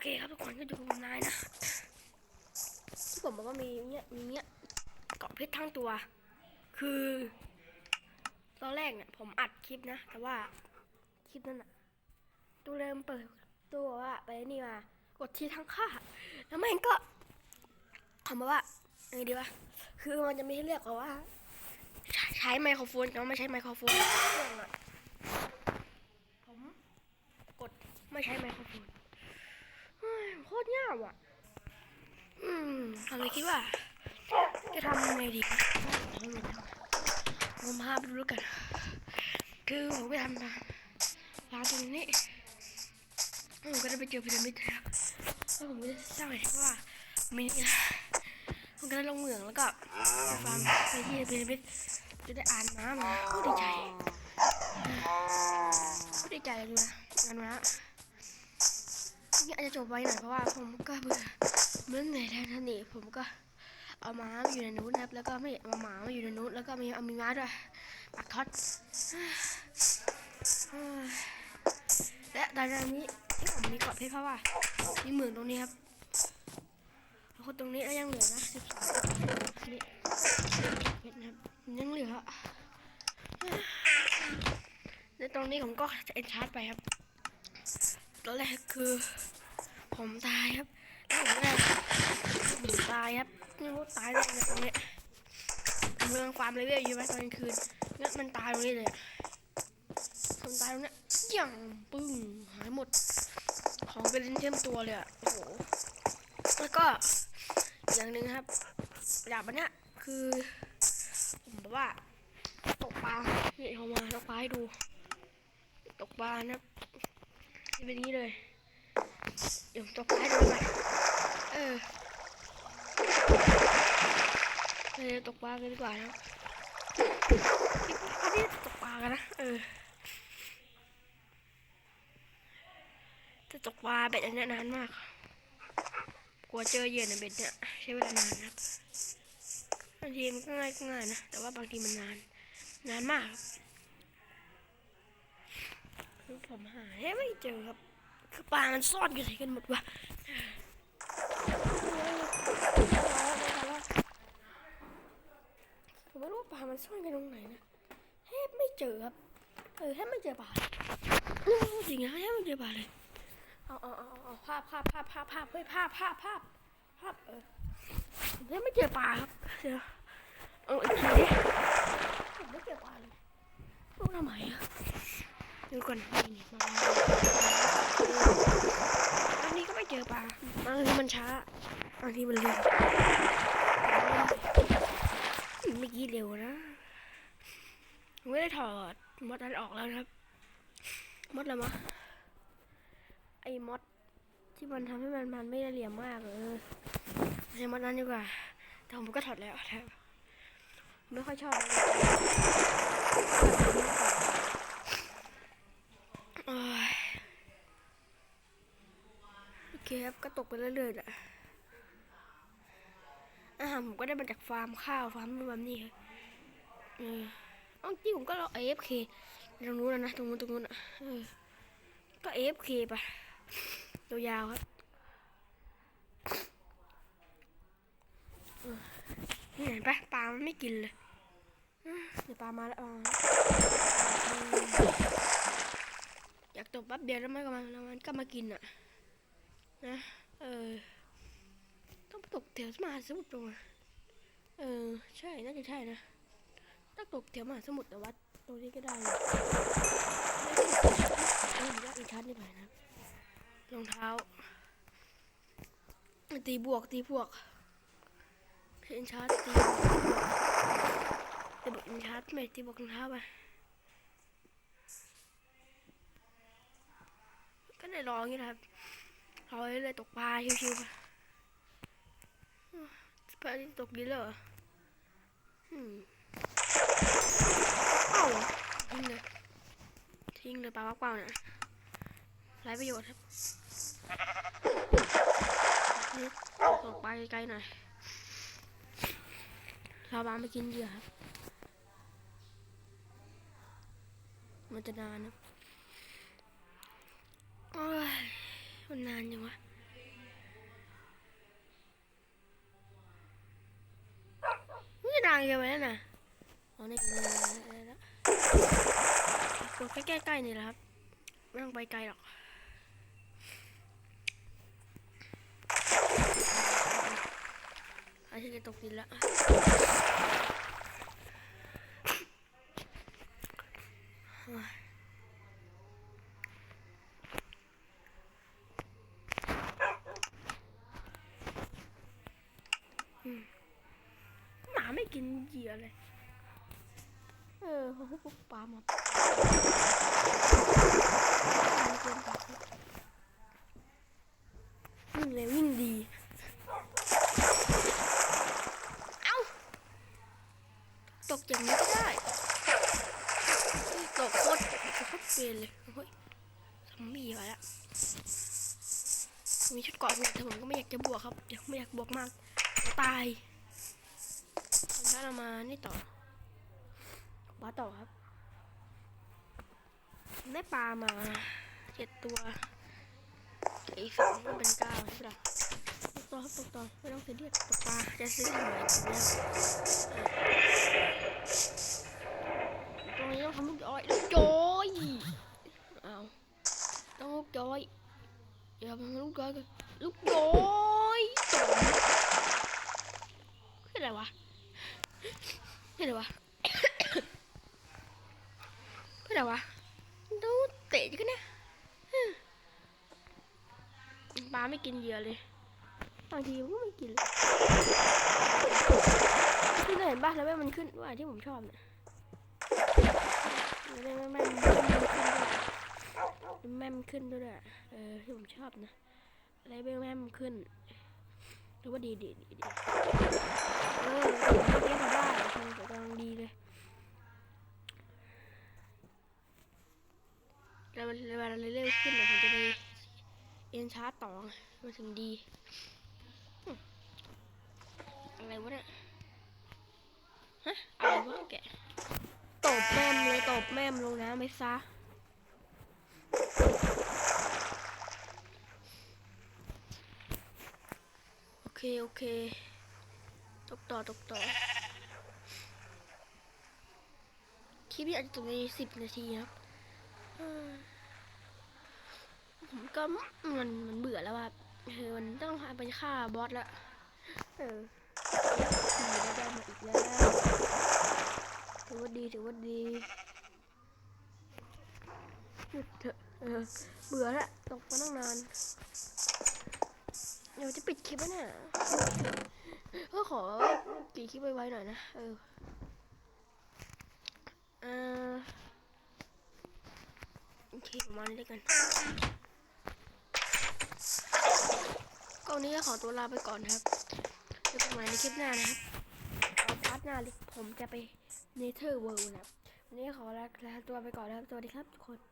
เคครับทุกคนก็อยู่กับผมนายนะที่ผมบอกว่ามีเนี้ยมีเนี้ยเกาะเพชรทั้งตัว คือ ตอนแรกเนี่ยผมอัดคลิปนะ แต่ว่าคลิปนั้นอะตัวเริ่มเปิดตัวว่าไปนี่มากดที่ทั้งค่าแล้วแม่งก็คำว่าไงดีวะคือมันจะไม่ให้เลือกว่า ใช้ใช้ไมโครโฟนกับไม่ใช้ไมโครโฟนเรื่องอะผมกดไม่ใช้ไมโครโฟน เฮ้ยโคตรยาก อะ อืมเราเลยคิดว่า จะทำยังไงดีผมพาไปดูแล้วกัน คือผมไปทำร้านตรงนี้ผมก็ได้ไปเจอพีระมิดนะครับแล้วผมก็จะสร้างอะไรที่ว่ามีนี่นะผมก็ได้ลงเหมืองแล้วก็ไปฟาร์มไปที่พีระมิดจะได้อ่านม้ามาโคตรดีใจโคตรดีใจเลยนะอ่านม้า นี่อาจจะจบไว้หน่อยเพราะว่าผมก็เบื่อเมื่อไหร่ท่านนี่ผมก็เอาม้ามาอยู่ในนู้นนะครับ แล้วก็ไม่เอาหมามาอยู่ในนู้นแล้วก็มีเอามีม้าด้วยปักท็อตและตอนนี้ที่ผมมีเกาะเพชรเพราะว่ามีเหมืองตรงนี้ครับแล้วคนตรงนี้ก็ยังเหลือนะสิบสองนี่เพชรนะครับยังเหลือในตรงนี้ผมก็จะเอ็นชาร์จไปครับตอนแรกคือ ผมตายครับแล้วผมก็ได้ผมตายครับไม่รู้ตายได้ไงตรงเนี้ยผมกำลังฟาร์มเลเวลอยู่ไหมตอนกลางคืนงั้นมันตายตรงนี้เลยอะผมตายตรงนี้ยอย่างปึ้งหายหมด ของเป็นเต็มตัวเลยอะโอ้โหแล้วก็อย่างหนึ่งครับดาบอันเนี้ยคือ ผมแบบว่าตกปลาเนี่ยเอามาตกปลาให้ดู ตกปลานะครับเป็นอย่างนี้เลย เดี๋ยวผมตกปลาดูหน่อยเออเออตกปลากันดีกว่านะอันนี้ตกปลากันนะเออจะตกปลาเบ็ดอันเนี้ยนานมาก กลัวเจอเหยื่อในเบ็ดเนี่ยใช้เวลานานนะบางทีมันก็ง่ายก็ง่ายนะ แต่ว่าบางทีมันนาน นานมากคือผมหาไม่เจอครับ คือปลามันซ่อนอยู่ไหนกันหมดวะผมไม่รู้ว่าปลามันซ่อนกันตรงไหนนะแทบไม่เจอครับ เออแทบไม่เจอปลาจริงนะแทบไม่เจอปลาเลย เอาเอาเอาเอาภาพภาพภาพภาพภาพเฮ้ยภาพภาพภาพภาพเออผมแทบไม่เจอปลาครับเดี๋ยวเอาอีกทีดิผมไม่เจอปลาเลยรู้ทำไมอะดูก่อนนี่มา อันนี้ก็ไม่เจอปลาบางทีมันช้าบางทีมันเร็วเมื่อกี้เร็วนะผมไม่ได้ถอดมดอันออกแล้วนะครับมดอะไรมะไอ้มดที่มันทำให้มันมันไม่ได้เหลี่ยมมากเออใช้มดนั้นดีกว่าแต่ผมก็ถอดแล้วครับไม่ค่อยชอบโอ้ยโอ เคครับก็ตกไปเรื่อยๆแหละอาหารผมก็ได้มาจากฟาร์มข้าวฟาร์มนู่นฟาร์มนี่ครับเออเอาจริงผมก็รอเรา AFK ตรงนู้นนะนะตรงนู้นตรงนู้นอะเออก็ AFK ไปยาวๆครับนี่เห็นปะปลามันไม่กินเลยอะเดี๋ยวปลามาแล้วอออืมอยากตกแป๊บเดียวแล้วมันก็มาแล้วมันก็มากินอะ นะ เออ ต้องตกแถวมหาสมุทรตรงอะเออ ใช่ น่าจะใช่นะ ต้องตกแถวมหาสมุทรแต่ว่าตรงนี้ก็ได้อยู่ยากอีกชั้นนิดหน่อยนะ รองเท้า ตีบวก ตีบวกเพนชาร์จตีบวกตีบวกเพนชาร์จไม่ตีบวกรองเท้าไปก็ได้รองนี้นะครับ รอเลยตกปลาชิวๆไปพระอาทิตย์ตกดินแล้เหรออืมเอ้าทิ้งเลยทิ้งเลยปลาเปล่าๆเนี่ยไร้ประโยชน์ครับนี่ส่งไปไกลๆหน่อยเราบางไปกินเหยื่อครับมันจะนานนะันนานยังวะนี่ดังจังไหมน่ะอ๋อนี่แล้วตรงใกล้ๆนี่แหละครับ ไม่ต้องไปไกลหรอกอาชีพตกดินละ หมาไม่กินเหยื่อเลย เออขาให้พวปลามาวิ่งเร็ววิ่งดี เอ้า ตกอย่างนี้ก็ได้ ตกโคตรโคตรเปลี่ยนเลยเฮ้ยซอมบี้มาแล้วมีชุดเกาะอยู่แต่ผมก็ไม่อยากจะบวกครับเดี๋ยวไม่อยากบวกมาก ตายแล้วเรามานี่ต่อปลาต่อครับ ได้ปลามาเจ็ดตัวอีกสองก็เป็นเก้าใช่ปะตกต่อครับตกต่อไม่ต้องซีเรียสตกปลาจะซื้อทำไมเนี่ยตรงนี้ต้องทำลูกย้อยลูกย้อยเอาต้องลูกย้อยอย่าทำลูกย้อยกันลูกย้อย จมคืออะไรวะคืออะไรวะคืออะไรวะดูเตะกันเนี่ยปลาไม่กินเหยื่อเลยบางทีก็ไม่กินเลยที่เราเห็นป่ะแล้วแม่มันขึ้นว่าที่ผมชอบเนี่ยแม่แม่แม่มันขึ้นด้วยแม่มันขึ้นด้วยเออที่ผมชอบนะอะไรแม่แม่มันขึ้นือว่าดีดีดีดีเออเล่นได้ทำกำลังดีเลยแล้วเวลาเร็วขึ้นเดี๋ยวผมจะไปเอ็นชาร์ตต่อมาถึงดีอะไรวะเนี่ยฮะอะไรวะแกตบแม่มเลยตบแม่มลงน้ำไปซะ โอ เค โอเค ตกต่อ ตกต่อ คลิปนี้อาจจะจบในสิบนาทีครับผมก็มันมันเบื่อแล้วอะคือมันต้องไปฆ่าบอสล้วเออได้มาอีกแล้วถือว่าดีถือว่าดีหยุดเถอะเออเบื่อละตกมาตั้งนาน เดี๋ยวจะปิดคลิปแล้วเนี่ยก็ขอปิดคลิปไว้ๆหน่อยนะ เออเออโอเคประมาณนี้แล้วกันก็วันนี้ก็ขอตัวลาไปก่อนนะครับเจอกันใหม่ในคลิปหน้านะครับเอาพาร์ทหน้าผมจะไปเนเธอร์เวิลด์นะครับวันนี้ขอลาตัวไปก่อนนะครับ สวัสดีครับทุกคน